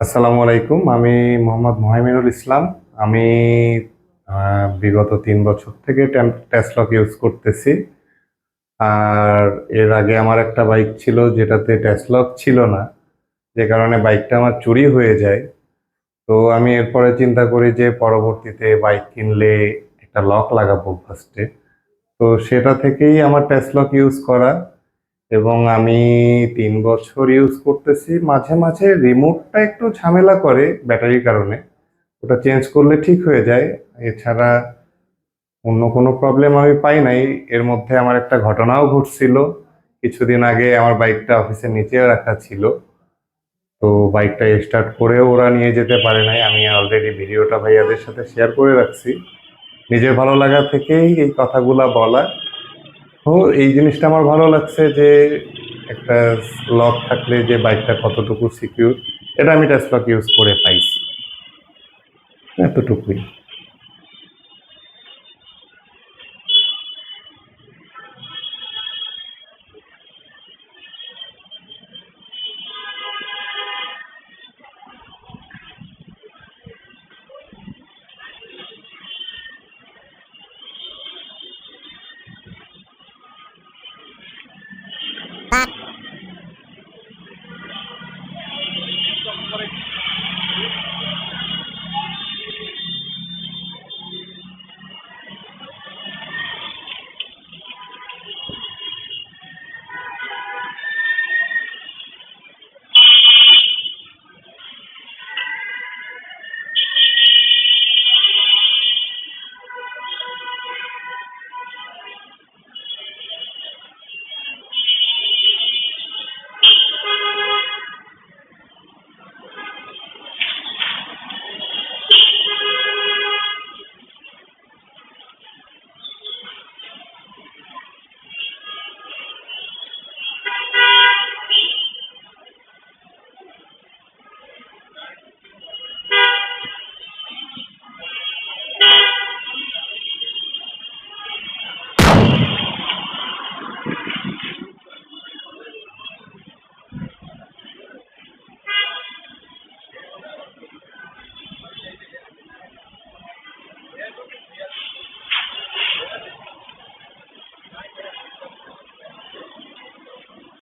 আসসালামু আলাইকুম, আমি মোহাম্মদ মোহামিনুল ইসলাম। আমি বিগত তিন বছর থেকে টেসলক ইউজ করতেছি। আর এর আগে আমার একটা বাইক ছিল যেটাতে টেসলক ছিল না, যে কারণে বাইকটা আমার চুরি হয়ে যায়। তো আমি এরপরে চিন্তা করি যে পরবর্তীতে বাইক কিনলে একটা লক লাগাবো ফার্স্টে তো সেটা থেকেই আমার টেসলক ইউজ করা। এবং আমি তিন বছর ইউজ করতেছি। মাঝে মাঝে রিমোটটা একটু ঝামেলা করে ব্যাটারির কারণে। ওটা চেঞ্জ করলে ঠিক হয়ে যায়। এছাড়া অন্য কোনো প্রবলেম আমি পাই নাই। এর মধ্যে আমার একটা ঘটনাও ঘটছিল। কিছুদিন আগে আমার বাইকটা অফিসের নিচে রাখা ছিল। তো বাইকটা স্টার্ট করে ওরা নিয়ে যেতে পারে নাই। আমি অলরেডি ভিডিওটা ভাইয়াদের সাথে শেয়ার করে রাখছি। নিজের ভালো লাগা থেকেই এই কথাগুলা বলা। তো এই জিনিসটা আমার ভালো লাগছে যে একটা লক থাকলে যে বাইকটা কতটুকু সিকিউর এটা আমি টেস্ট লক ইউজ করে পাইছি। এতটুকুই।